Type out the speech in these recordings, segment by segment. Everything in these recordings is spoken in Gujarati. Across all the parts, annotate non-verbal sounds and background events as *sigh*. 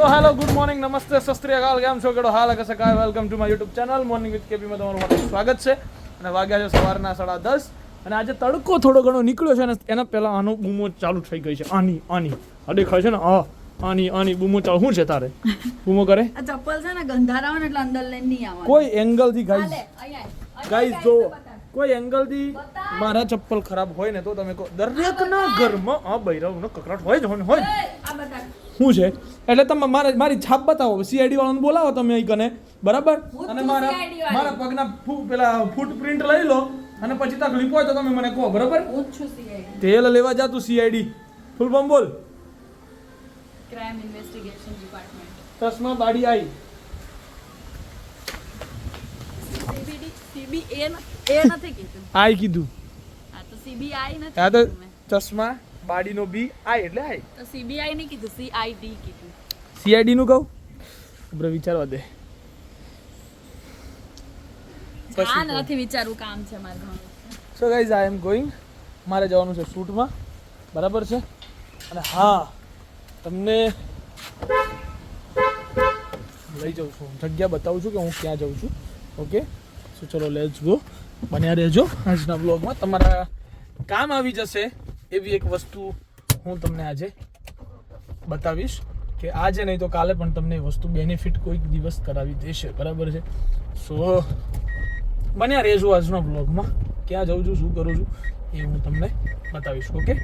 સો હેલો ગુડ મોર્નિંગ નમસ્તે શસ્ત્રી અકાલ કેમ છો કેડો હાલ કસે કાય welcome to my YouTube channel morning with કેપીમાં તમારું મોટું સ્વાગત છે. અને વાગ્યા છે સવારના સાડા દસ. અને આજે તડકો થોડો ઘણો નીકળ્યો છે અને એના પહેલાં આનો બૂમો ચાલુ થઈ ગઈ છે. આની આની. આ દેખાય છે ને? આ આની આની બૂમો ચાલુ. શું છે તારે? બૂમો કરે? ચપ્પલ છે ને ગંધારા એટલે અંદર લઈને નહીં આવે કોઈ એંગલથી ગાઈઝ ગાઈઝ જો. કોઈ એંગલથી મારા ચપ્પલ ખરાબ હોય ને તો તમે કહો દરેકના ઘરમાં આ બૈરવનો કકરાટ હોય જ હોય ને હોય. શું છે? એટલે તમે મારે મારી છાપ બતાવો. સીઆઈડી વાળાને બોલાવો તમે અહીં કને. બરાબર? અને મારા મારા પગના ફૂ- પેલા ફૂટપ્રિન્ટ લઈ લો અને પછી તકલીફ હોય તો તમે મને કહો બરાબર. તેલ લેવા જા તું સીઆઈડી ફૂલ ફોર્મ બોલ. ક્રાઇમ ઇન્વેસ્ટિગેશન ડિપાર્ટમેન્ટ ચશ્મા બાડી આઈ. સીબીડી સીબીએ ન- નથી કીધું. આઈ કીધું. આ તો CBI નથી આ તો ચશ્મા બાડીનો બી આઈ એટલે આઈ. તો સીબીઆઈ નહીં કીધું, સીઆઈડી કીધું. સીઆઈડી નું કહું? ઉપર વિચારવા દે. આ નથી વિચારવું કામ છે મારે ઘણું. So guys I am going મારે જવાનું છે શૂટમાં. બરાબર છે? અને હા તમને લઈ જાઉં છું. જગ્યા બતાવું છું કે હું ક્યાં જાઉં છું. ઓકે સો ચલો લેટ્સ ગો બન્યા રહેજો આજના બ્લોગમાં તમારા કામ આવી જશે એવી એક વસ્તુ હું તમને આજે બતાવીશ કે આજે નહીં તો કાલે પણ તમને વસ્તુ બેનિફિટ કોઈક દિવસ કરાવી દેશે. બરાબર છે? સો બન્યા રહેજો આજના બ્લોગમાં ક્યાં જાઉં છું, શું કરું છું એ હું તમને બતાવીશ, okay?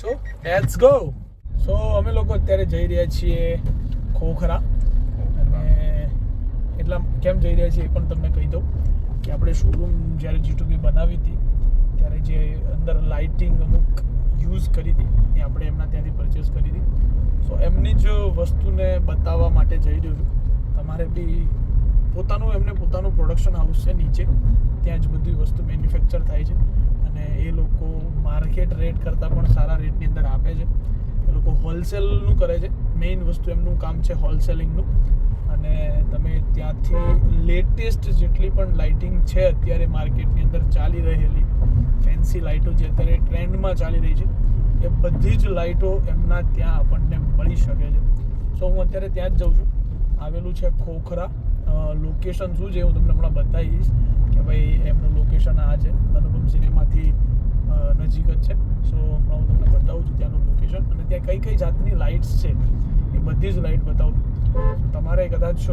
So let's go so અમે લોકો અત્યારે જઈ રહ્યા છીએ ખોખરા. અને એટલા કેમ જઈ રહ્યા છીએ એ પણ તમને કહી દઉં. કે આપણે શોરૂમ જ્યારે જી બનાવી હતી, ત્યારે જે અંદર લાઇટિંગ અમુક યુઝ કરી હતી, એ આપણે એમના ત્યાંથી પરચેસ કરી હતી. સો એમની જ વસ્તુને બતાવવા માટે જઈ રહ્યો છું. તમારે બી પોતાનું, એમને પોતાનું પ્રોડક્શન હાઉસ છે નીચે. ત્યાં જ બધી વસ્તુ મેન્યુફેક્ચર થાય છે. અને એ લોકો માર્કેટ રેટ કરતાં પણ સારા રેટની અંદર આપે છે. એ લોકો હોલસેલનું કરે છે. મેઇન વસ્તુ એમનું કામ છે હોલસેલિંગનું અને તમે ત્યાંથી લેટેસ્ટ જેટલી પણ લાઇટિંગ છે અત્યારે માર્કેટની અંદર ચાલી રહેલી ફેન્સી લાઇટો જે અત્યારે ટ્રેન્ડમાં ચાલી રહી છે, એ બધી જ લાઇટો એમના ત્યાં આપણને મળી શકે છે. સો હું અત્યારે ત્યાં જ જાઉં છું. આવેલું છે ખોખરા. લોકેશન શું છે હું તમને હમણાં બતાવીશ કે ભાઈ એમનું લોકેશન આ છે. અનુપમ સિનેમાથી નજીક જ છે. સો હમણાં હું તમને બતાવું છું ત્યાંનું લોકેશન અને ત્યાં કઈ કઈ જાતની લાઇટ્સ છે એ બધી જ લાઇટ બતાવું તમારે કદાચ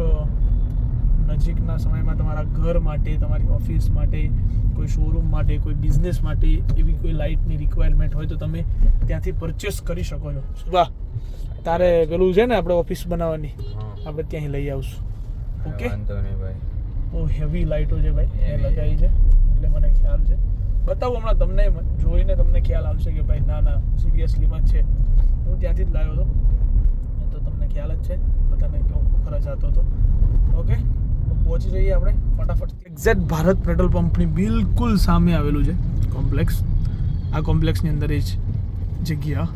નજીકના સમયમાં તમારા ઘર માટે તમારી ઓફિસ માટે કોઈ શોરૂમ માટે કોઈ બિઝનેસ માટે એવી કોઈ લાઇટની રિક્વાયરમેન્ટ હોય તો તમે ત્યાંથી પરચેસ કરી શકો છો. વાહ. તારે પેલું છે ને આપણે ઓફિસ બનાવવાની? આપણે ત્યાંથી લઈ આવશું. ઓકે? ભાઈ. બહુ હેવી લાઇટો છે ભાઈ. એ લગાવી છે. એટલે મને ખ્યાલ છે. બતાવું હમણાં તમને જોઈને તમને ખ્યાલ આવશે કે ભાઈ ના ના સિરિયસલીમાં જ છે. હું ત્યાંથી જ લાવ્યો હતો. એ તો તમને ખ્યાલ જ છે. બધાને કે હું ખરા તો હતો. ઓકે પહોંચી જઈએ આપણે. ફટાફટ એક્ઝેક્ટ ભારત પેટ્રોલ પંપની બિલકુલ સામે આવેલું છે કોમ્પ્લેક્સ. આ કોમ્પ્લેક્સની અંદર એ જ જગ્યા,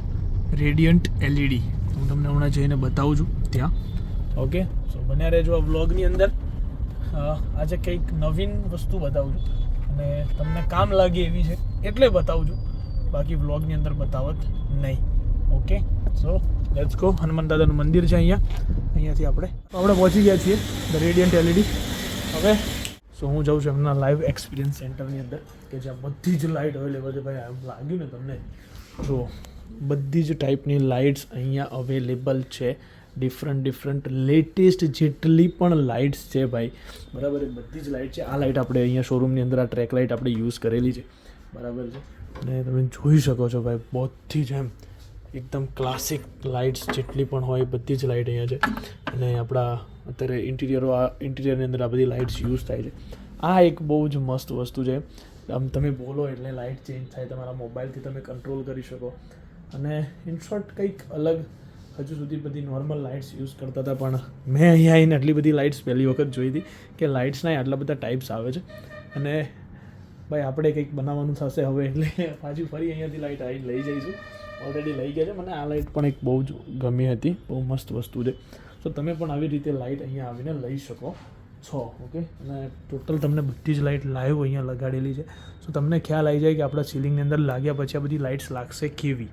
રેડિયન્ટ એલઈડી હું તમને હમણાં જઈને બતાવું છું, ત્યાં. ઓકે સો બન્યા રહેજો આ વ્લોગની અંદર. આજે કંઈક નવીન વસ્તુ બતાવું છું. અને તમને કામ લાગે એવી છે એટલે બતાવું છું. બાકી વ્લોગની અંદર બતાવત નહીં. Okay so let's go Hanuman દાદાનું મંદિર છે અહીંયા. અહીંયાથી આપણે. આપણે પહોંચી ગયા છીએ. ધ રેડિયન્ટ એલઈડી હવે સો હું જાઉં છું એમના લાઈવ એક્સપિરિયન્સ સેન્ટરની અંદર, કે જ્યાં બધી જ લાઇટ અવેલેબલ છે. ભાઈ એમ લાગ્યું ને તમને? જો બધી જ ટાઈપની લાઇટ્સ અહીંયા અવેલેબલ છે. ડિફરન્ટ ડિફરન્ટ લેટેસ્ટ જેટલી પણ લાઇટ્સ છે ભાઈ. બરાબર બધી જ લાઇટ છે. આ લાઇટ આપણે અહીંયા શોરૂમની અંદર, આ ટ્રેક લાઇટ આપણે યુઝ કરેલી છે. બરાબર છે? અને તમે જોઈ શકો છો ભાઈ, બધી જ એમ એકદમ ક્લાસિક લાઇટ્સ જેટલી પણ હોય બધી જ લાઇટ અહીંયા છે. અને આપણા અત્યારે ઇન્ટિરિયરો આ ઇન્ટિરિયરની અંદર આ બધી લાઇટ્સ યુઝ થાય છે. આ એક બહુ જ મસ્ત વસ્તુ છે. આમ તમે બોલો એટલે લાઇટ ચેન્જ થાય, તમારા મોબાઈલથી તમે કંટ્રોલ કરી શકો. અને ઇન શોર્ટ કંઈક અલગ હજુ સુધી બધી નોર્મલ લાઇટ્સ યુઝ કરતા હતા, પણ મેં અહીંયા આવીને આટલી બધી લાઇટ્સ પહેલી વખત જોઈ હતી કે લાઇટ્સના આટલા બધા ટાઈપ્સ આવે છે. અને ભાઈ, આપણે કંઈક બનાવવાનું થશે હવે, એટલે પાછી ફરી અહીંયાથી લાઇટ આવી લઈ જઈશું. ઓલરેડી લઈ ગયા છે. મને આ લાઇટ પણ એક બહુ જ ગમી હતી. બહુ મસ્ત વસ્તુ છે. તો તમે પણ આવી રીતે લાઇટ અહીંયા આવીને લઈ શકો છો ઓકે અને ટોટલ તમને બધી જ લાઇટ લાઈવ અહીંયા લગાડેલી છે. સો તમને ખ્યાલ આવી જાય કે આપણા સીલિંગની અંદર લાગ્યા પછી આ બધી લાઇટ્સ લાગશે કેવી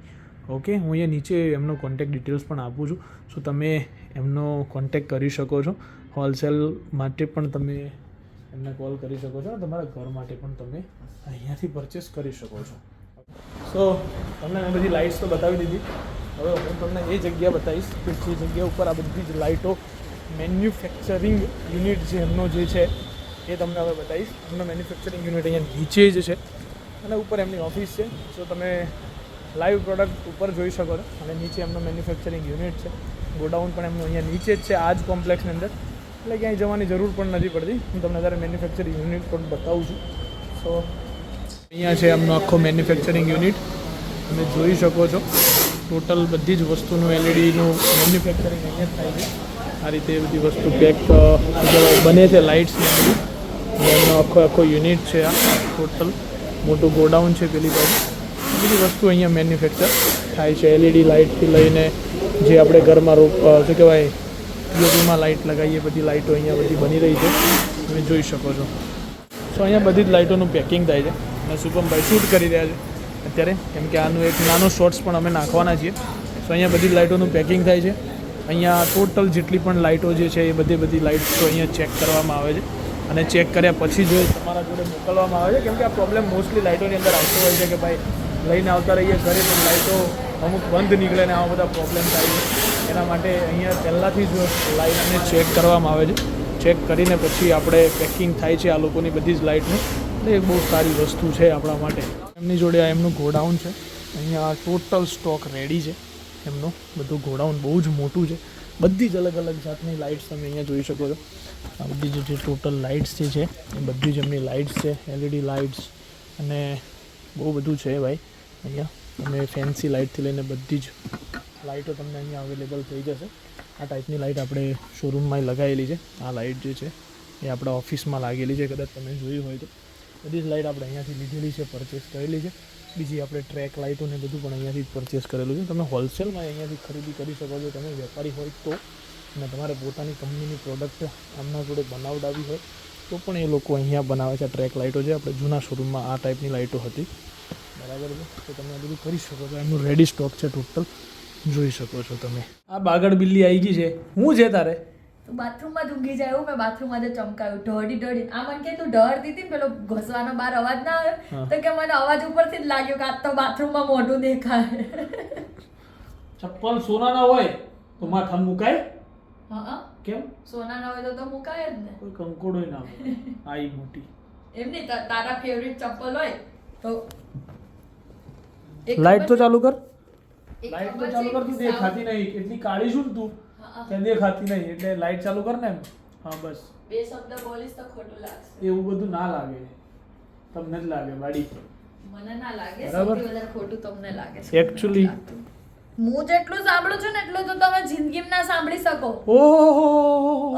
ઓકે હું અહીંયા નીચે એમનો કોન્ટેક્ટ ડિટેલ્સ પણ આપું છું. સો તમે એમનો કોન્ટેક્ટ કરી શકો છો. હોલસેલ માટે પણ તમે એમને કોલ કરી શકો છો અને તમારા ઘર માટે પણ તમે અહીંયાથી પરચેસ કરી શકો છો. સો તમને મેં બધી લાઇટ્સ તો બતાવી દીધી. હવે હું તમને એ જગ્યા બતાવીશ કે જે જગ્યા ઉપર આ બધી જ લાઇટો મેન્યુફેક્ચરિંગ યુનિટ જે એમનો જે છે, એ તમને હવે બતાવીશ. એમનો મેન્યુફેક્ચરિંગ યુનિટ અહીંયા નીચે જ છે અને ઉપર એમની ઓફિસ છે. સો તમે લાઈવ પ્રોડક્ટ ઉપર જોઈ શકો છો. અને નીચે એમનો મેન્યુફેક્ચરિંગ યુનિટ છે. ગોડાઉન પણ એમનું અહીંયા નીચે જ છે, આ જ કોમ્પ્લેક્સની અંદર. એટલે ક્યાંય જવાની જરૂર પણ નથી પડતી. હું તમને અત્યારે મેન્યુફેક્ચરિંગ યુનિટ પણ બતાવું છું. સો અહીંયા છે એમનો આખો મેન્યુફેક્ચરિંગ યુનિટ તમે જોઈ શકો છો. ટોટલ બધી જ વસ્તુનું એલઈડીનું મેન્યુફેક્ચરિંગ અહીંયા થાય છે. આ રીતે બધી વસ્તુ પેક બને છે લાઇટ્સ ને બધું એમનો આખો આખો યુનિટ છે આ. ટોટલ મોટું ગોડાઉન છે પેલી બાજુ. બધી વસ્તુ અહીંયા મેન્યુફેક્ચર થાય છે. એલઈડી લાઇટથી લઈને જે આપણે ઘરમાં રૂપ શું કહેવાય? પીઓપીમાં લાઇટ લગાવીએ, બધી લાઇટો અહીંયા બધી બની રહી છે. તમે જોઈ શકો છો. સો અહીંયા બધી જ લાઇટોનું પેકિંગ થાય છે. અને શુભમભાઈ શૂટ કરી રહ્યા છે અત્યારે. કેમ કે આનું એક નાનો શોર્ટ્સ પણ અમે નાખવાના છીએ. સો અહીંયા બધી જ લાઇટોનું પેકિંગ થાય છે. અહીંયા ટોટલ જેટલી પણ લાઇટો જે છે એ બધી બધી લાઇટ્સ તો અહીંયા ચેક કરવામાં આવે છે. અને ચેક કર્યા પછી જો તમારા જોડે મોકલવામાં આવે છે, કેમ કે આ પ્રોબ્લેમ મોસ્ટલી લાઇટોની અંદર આવતો હોય છે કે ભાઈ લઈને આવતા રહીએ ઘરે, પણ લાઇટો અમુક બંધ નીકળે ને આવા બધા પ્રોબ્લેમ થાય છે. એના માટે અહીંયા પહેલાંથી જ લાઇટને ચેક કરવામાં આવે છે. ચેક કરીને પછી આપણે પેકિંગ થાય છે આ લોકોની બધી જ લાઇટનું. એટલે એ બહુ સારી વસ્તુ છે આપણા માટે. એમની જોડે આ એમનું ગોડાઉન છે. અહીંયા ટોટલ સ્ટોક રેડી છે એમનું. બધું ગોડાઉન બહુ જ મોટું છે. બધી જ અલગ અલગ જાતની લાઇટ્સ તમે અહીંયા જોઈ શકો છો. આ બધી જે ટોટલ લાઇટ્સ જે છે, એ બધી જ એમની લાઇટ્સ છે. એલઈડી લાઇટ્સ અને બહુ બધું છે ભાઈ. અહીંયા તમે ફેન્સી લાઇટથી લઈને બધી જ લાઇટો તમને અહીંયા અવેલેબલ થઈ જશે. આ ટાઈપની લાઇટ આપણે શોરૂમમાં લગાવેલી છે. આ લાઇટ જે છે, એ આપણા ઓફિસમાં લાગેલી છે. કદાચ તમે જોઈ હોય તો. બધી જ લાઇટ આપણે અહીંયાથી લીધેલી છે પરચેસ કરેલી છે. બીજી આપણે ટ્રેક લાઇટો ને બધું પણ અહીંયાથી જ પરચેસ કરેલું છે. તમે હોલસેલમાં અહીંયાથી ખરીદી કરી શકો છો. તમે વેપારી હોય તો અને તમારે પોતાની કંપનીની પ્રોડક્ટ આમના જોડે બનાવડાવી હોય તો પણ એ લોકો અહીંયા બનાવે છે. ટ્રેક લાઇટો છે. આપણે જૂના શોરૂમમાં આ ટાઈપની લાઇટો હતી. બરાબર છે? તો તમે આ બધું કરી શકો છો. એમનું રેડી સ્ટોક છે ટોટલ જોઈ શકો છો તમે. આ બાગડ બિલ્લી આવી ગઈ છે. હું છે તારે? બાથરૂમમાં જ ઊંઘી જાય એવું? મેં બાથરૂમમાં જ ચમકાયું ઢળી ઢળી. આ મને કે તું ઢળતી દીધી ને પેલો ઘસવાનો બાર અવાજ ના આવ્યો? તો કે મને અવાજ ઉપરથી જ લાગ્યો કે આ તો બાથરૂમમાં મોઢું દેખાય. ચપ્પલ સોનાના હોય તો માથા મુકાય? હા કેમ? સોનાના હોય તો તો મુકાય જ ને. કોઈ કંકોડો ના હોય. આઈ મોટી. એમ નહીં તારા ફેવરિટ ચપ્પલ હોય તો લાઈટ તો ચાલુ કર. લાઈટ તો ચાલુ છે કર તું દેખાતી નહીં. એટલી કાળી છું તું હા. દેખાતી નહીં. એટલે લાઈટ ચાલુ કર ને હા બસ. બે શબ્દ બોલીશ તો ખોટું લાગશે. એવું બધું ના લાગે. તમને જ લાગે બાડી મને ના લાગે સૌથી વધારે ખોટું તમને લાગે છે. એક્ચ્યુઅલી હું જેટલું સાંભળું છું ને એટલું તો તમે જિંદગીમાં ના સાંભળી શકો. ઓહો.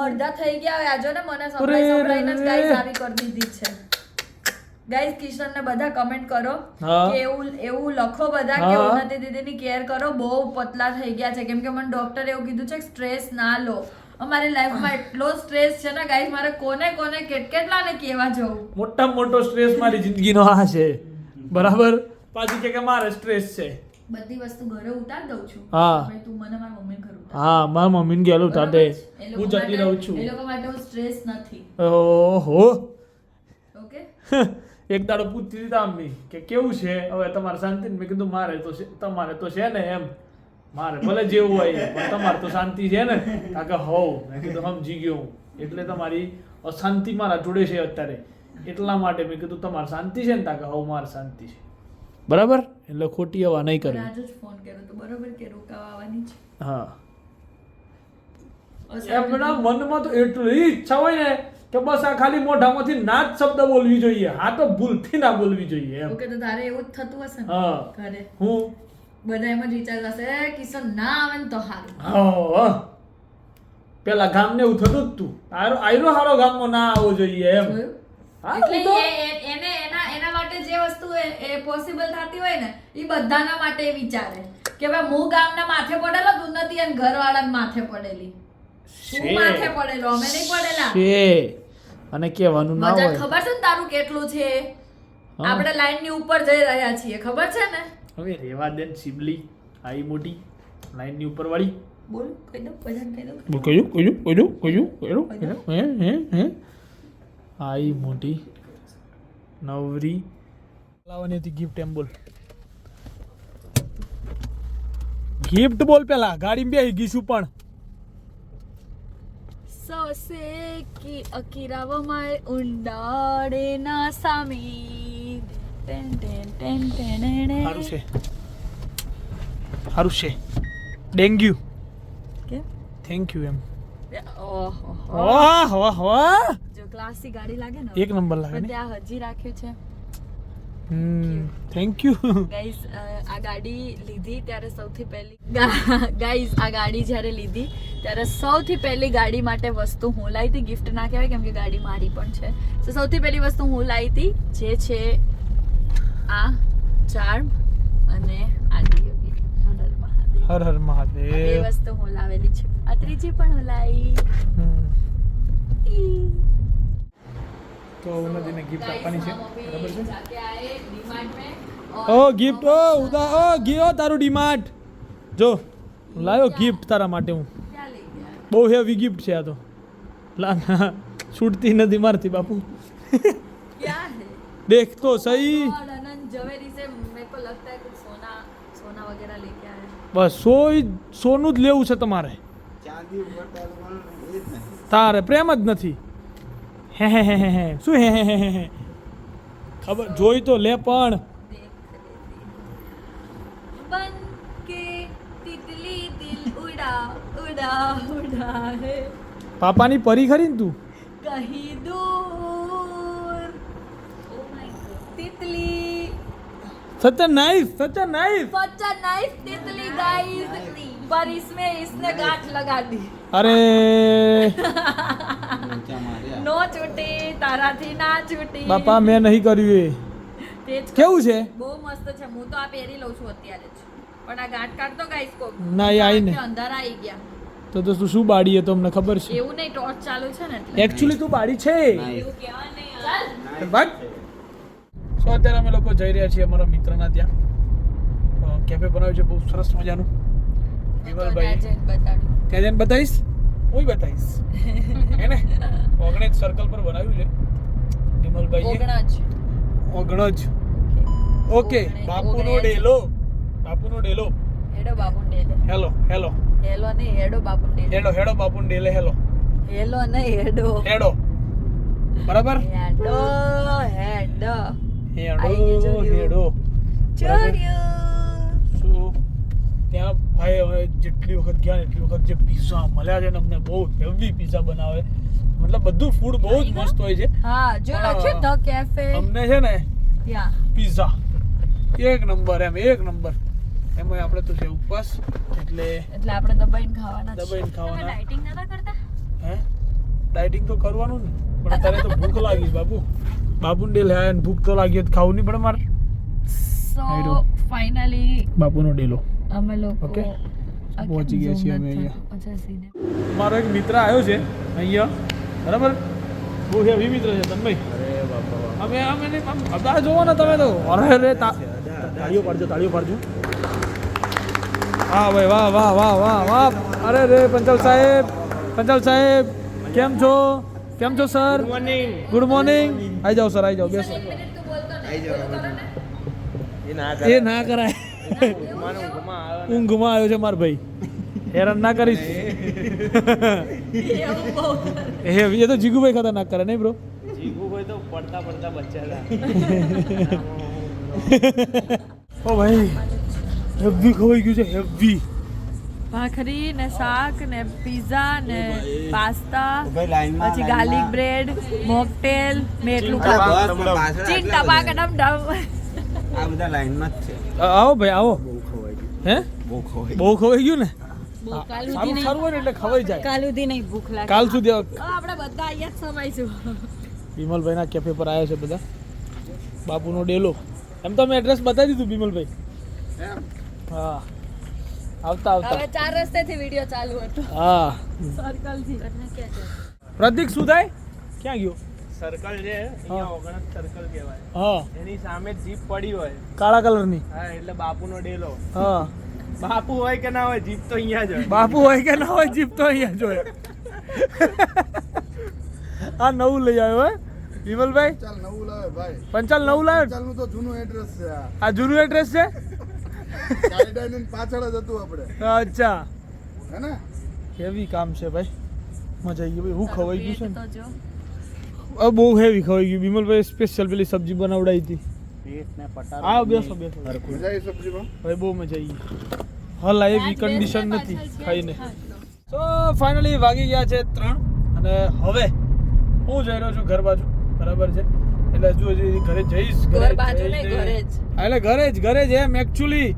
અડધા થઈ ગયા હોય આજો ને મને સંભળાઈ સંભળાઈને જ. ગાઈસ આવી કરી દીધી છે. ગાઈસ કિશન ને બધા કમેન્ટ કરો કે એવું એવું લખો બધા કે. ઉન્નતિ દીદીની કેર કરો. બહુ પતલા થઈ ગયા છે. કેમ કે મને ડોક્ટરે એવું કીધું છે સ્ટ્રેસ ના લો. અમારી લાઈફમાં એટલો સ્ટ્રેસ છે ને ગાઈઝ મારે કોને કોને કેટ કેટલાને કહેવા જવું? મોટા મોટો સ્ટ્રેસ મારી જિંદગીનો આ છે. બરાબર? પાછી કે કે મારે સ્ટ્રેસ છે. બધી વસ્તુ ઘરે ઉતાર દઉં છું. હા. તું મને મારા મમ્મી ઘરે હા મારા મમ્મીને બરાબર તાતે હું જતી રહું છું. એ લોકો માટે સ્ટ્રેસ નથી. ઓહો. *laughs* એક દાડો પૂછતી હતી આમની કે કેવું છે? હવે તમારે શાંતિ મેં કીધું મારે તો છે- તમારે તો છે ને એમ. મારે ભલે જેવું હોય પણ તમારે તો શાંતિ છે ને. કાકે હોવ મેં કીધું સમજી ગયો હું. એટલે તમારી અશાંતિ મારા જોડે છે અત્યારે. એટલા માટે મેં કીધું તમારે શાંતિ છે ને? તાકે હોવ મારે શાંતિ છે. બરાબર? એટલે ખોટી હવા નહીં કરવી. આજે જ ફોન કર્યો તો બરાબર કે રોકાવા આવવાની છે. હા. એમના મનમાં તો એટલી ઈચ્છા હોય ને કે બસ આ ખાલી મોઢામાંથી ના જ શબ્દ બોલવી જોઈએ. હા તો ભૂલથી ના બોલવી જોઈએ એમ. ઓકે તો તારે એવું જ થતું હશે ને હા. ઘરે? હું? બધા એમ જ વિચારતા હશે "એ, કિશન ના આવે ને તો હારું. હા પેલા ગામને એવું થતું જ તું. આયરો આયરો હારો ગામમાં ના આવવો જોઈએ એમ. એટલે એને એના એના માટે જે વસ્તુ એ- પોસિબલ થતી હોય ને એ બધાના માટે વિચારે. કે ભાઈ હું ગામના માથે પડેલો તું નથી અને ઘરવાળાના માથે પડેલી. છે. માથે પડેલો? અમે નહીં પડેલા? છે અને કહેવાનું ના હોય. ખબર છે ને તારું કેટલું છે? આપણે લાઈનની ઉપર જઈ રહ્યા છીએ ખબર છે ને? હવે રેવા દે ને આઈ મોટી લાઈનની ઉપરવાળી. બોલ કહી દો ભજન કહી દો. બોલ કયું કયું કયું કયું કયું કયું હે હે હે આઈ મોટી નવરી. લાવવાની હતી ગિફ્ટ એમ બોલ. ગિફ્ટ બોલ પેલા ગાડી બેસી ગઈશું પણ. સસે કી અકીરાવમાં ઉંડાડે ના સામી. ટેન ટેન ટેન ટેન હારું છે. સારું છે. ડેન્ગ્યુ કે થેન્ક યુ એમ. ઓહો ઓહો વાહ જો ક્લાસી ગાડી લાગે ને એક નંબર લાગે ને? ત્યાં હજી રાખ્યું છે. થેન્ક યુ ગાઈઝ આ ગાડી લીધી ત્યારે સૌથી પહેલી ગાઈઝ આ ગાડી જ્યારે લીધી ત્યારે સૌથી પહેલી ગાડી માટે વસ્તુ હું લાવી હતી. ગિફ્ટ ના કહેવાય કેમ કે ગાડી મારી પણ છે. તો સૌથી પહેલી વસ્તુ હું લાવી હતી જે છે આ ચાર્મ અને આ હર હર મહાદેવ. મહાદેવ. વસ્તુ હું લાવેલી છે. આ ત્રીજી પણ હું લાવી. તો ઉમાજીને ગિફ્ટ આપવાની છે. બરાબર છે? ઓ ગિફ્ટ ઓ ઉદા ઓ ગયો તારું ડીમાર્ટ જો લાવ્યો ગિફ્ટ તારા માટે હું. બહુ હેવી ગિફ્ટ છે આ તો. લા છૂટતી નથી મારતી બાપુ. દેખ તો સહી. બસ સોય સોનું જ લેવું છે તમારે. તારે પ્રેમ જ નથી. હે હે હે હે હે શું હે હે હે હે હે ખબર જોઈ તો લે પણ देख लेती बन के तितली दिल उड़ा उड़ा उड़ा है પાપાની પરી ખરી ને તું कहीं दूर Oh my God. तितली such nice such nice such uh nice तितली गाइस पर इसमें इसने गांठ लगा दी અરે ઊંચા માર્યા નો છૂટી તારાથી ના છૂટી બાપા મેં નહીં કર્યું એ. તે જ કેવું છે? બહુ મસ્ત છે. હું તો આ પહેરી લઉં છું અત્યારે જ. પણ આ ગાંઠ કાઢતો ગાઈસ કો ના, એ આઈને. અંધારા આવી ગયા. તો તો તું શું બાડી તો અમને ખબર છે. એવું નહીં ટોર્ચ ચાલુ છે ને એટલે. એકચ્યુઅલી તું બાડી છે. એવું કહેવા નહીં. ચાલ. ભાગ. સો અત્યારે અમે લોકો જઈ રહ્યા છીએ અમારા મિત્રના ત્યાં. કેફે બનાવ્યું છે. બહુ સરસ મજાનું. વિમલભાઈ ત્યાં જઈને બતાવીશ? હું બતાવીશ. *laughs* હે ને? ઓગણેજ સર્કલ પર બનાવ્યું છે. વિમલભાઈ ઓગણજ. ઓકે. બાપુનો ડેલો. બાપુનો ડેલો. હેડો બાપુ ડેલે. Hello hello. હેલો નહીં હેડો બાપુ ડેલે. હેડો હેડો બાપુ ડેલે હેલો. હેલો નહીં હેડો. હેડો. બરાબર? હેડો હેડો. હેડો હેડો. ચોર્યું ત્યાં ભાઈ હવે જેટલી વખત ગયા એટલી વખત જે પીઝા મળ્યા છે ને અમને બહુ હેવી પીઝા બનાવે. મતલબ બધું ફૂડ બહુ જ મસ્ત હોય છે. હા જો. લખ્યું ધ કેફે અમને છે ને યા પીઝા એક નંબર એમ એક નંબર એમાં આપણે તો છે ઉપવાસ એટલે એટલે આપણે દબાઈને ખાવાના છે. દબાઈને ખાવાના. ડાયટિંગ નતા કરતા? હે? ડાયટિંગ તો કરવાનું ને. પણ અત્યારે તો ભૂખ લાગી બાબુ. બાબુને ડેલ હે ને ભૂખ તો લાગી જ ખાવું નહીં પડે મારે. સો ફાઇનલી બાપુનો ડેલો અમે લોકો ઓકે પહોંચી ગયા છીએ અમે અહીંયા. મારો એક મિત્ર આવ્યો છે અહીંયા. બરાબર? બહુ હેવી મિત્ર છે તન્મય. અમે અમે આમ અત્યારે જોવો ને તમે તો. અરે રે તાળીઓ પાડજો તાળીઓ પાડજો. વાહ ભાઈ વાહ વાહ વાહ વાહ વાહ. અરે રે પંચાલ સાહેબ પંચાલ સાહેબ કેમ છો? કેમ છો સર? મોર્નિંગ ગુડ મોર્નિંગ આવી જાઓ સર આવી જાઓ બેસો. જાવ એ ના એ ના કરાય. ઊંઘમાં આવ્યો છે માર ભાઈ. હેરાન ના કરીશ. *laughs* એ એ તો જીગુભાઈ ખતરનાક કરે નહીં બ્રો જીગુભાઈ તો પડતા પડતા બચ્ચા *laughs* ઓ ભાઈ હેવી ખોઈ ગયું છે હેવી ભાખરી ને શાક ને પીઝા ને પાસ્તા પછી ગાર્લિક બ્રેડ મોકટેલ મેટલું ચિંતા પાકડમ ડમ આ બધા લાઈનમાં જ છે. આવો ભાઈ આવો. બહુ ખવાઈ ગયું. હે? બહુ ખવાઈ ગયું ને? સારું સારું હોય ને એટલે ખવાઈ જાય. કાલ સુધી નહીં ભૂખ લાગે. કાલ સુધી આપણે બધા અહીંયા જ સમાઈશું વિમલભાઈના કેફે પર આવ્યા છે બધા. બાપુનો ડેલો. એમ તો મેં એડ્રેસ બતાવી દીધું વિમલભાઈ. હા. આવતા આવતા. હવે ચાર રસ્તેથી વિડિયો ચાલુ હતો. હા. સર્કલથી. પ્રતિક શું થાય? ક્યાં ગયો? સર્કલ છે હા. અહીંયા ઓગણજ સર્કલ કહેવાય. હા. એની સામે જીપ પડી હોય. કાળા કલરની. હા એટલે બાપુનો ડેલો. હા. બાપુ હોય કે ના હોય જીપ તો અહીંયા જ હોય. બાપુ હોય કે ના હોય જીપ તો અહીંયા જોઈએ આ નવું લઈ આવ્યો હે? વિમલભાઈ? ચાલ નવું લાવે ભાઈ. પંચાલ નવું લાવ્યો. ચાલનું તો જૂનું એડ્રેસ છે આ. જૂનું એડ્રેસ છે? ગાઈડલાઈન પાછળ જ હતું આપણે. અચ્છા. હે ને? હેવી કામ છે ભાઈ. મજા આવી ગઈ ભાઈ. હું ખવાઈ ગયું છે જો. બહુ હેવી ખવાઈ ગયું. વિમલભાઈ સ્પેશિયલ પેલી સબ્જી બનાવડાવી હતી. પેટ ને પટાર આ બેસો બેસો. મજા સબ્જીમાં ભાઈ બહુ મજા આવી ગઈ એવી કન્ડિશન નથી ખાઈને. તો ફાઇનલી વાગી ગયા છે ત્રણ અને હવે હું જઈ રહ્યો છું ઘર બાજુ બરાબર છે? એટલે જો હજી ઘરે જઈશ ઘર બાજુ નહીં, ઘરે જ. એટલે ઘરે જ ઘરે જ એમ એકચ્યુઅલી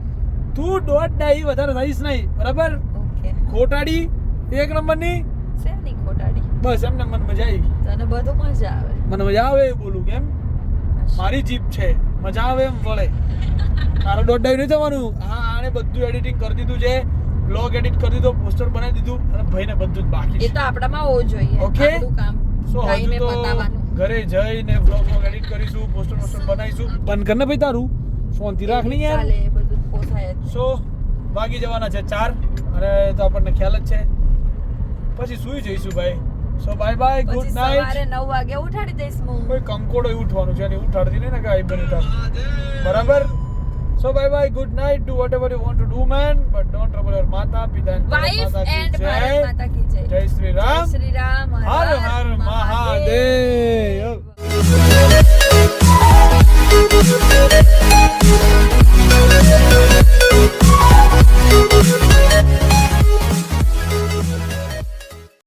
તું દોઢ ડાઈ વધારે થઈશ નહીં બરાબર? ખોટાડી એક નંબરની. શેની ખોટાડી. બસ એમને મને મજા આવી તને બધું મજા આવે. મને મજા આવે એવું બોલું કેમ? મારી જીપ છે. મજા આવે એમ વળે. તારો દોઢ ડાઈ નહીં થવાનું? હા આને બધું એડિટિંગ કરી દીધું છે. બ્લોગ એડિટ કરી દીધો પોસ્ટર બનાવી દીધું અને ભાઈને બધું જ બાકી એ તો આપણામાં હોવું જોઈએ ઓકે સો હજુ તો ઘરે જઈને બ્લોગ બ્લોગ એડિટ કરીશું પોસ્ટર પોસ્ટર બનાવીશું. બંધ કરને ભાઈ તારું? શાંતિ રાખ નહીં યાર. બધું પોસાય સો વાગી જવાના છે ચાર અને તો આપણને ખ્યાલ જ છે. પછી સુઈ જઈશું ભાઈ. So bye bye good night સવારે 9 વાગે ઉઠાડી દઈશ હું. કોઈ કંકોડો ઉઠવાનું છે અને ઉઠાડતી નહીં ને કે આઈ બની તા બરાબર? So bye bye good night do whatever you want to do man but don't trouble your માતા પિતા એન્ડ માતા કી જય. જય. શ્રી રામ. શ્રી રામ હર હર મહાદેવ.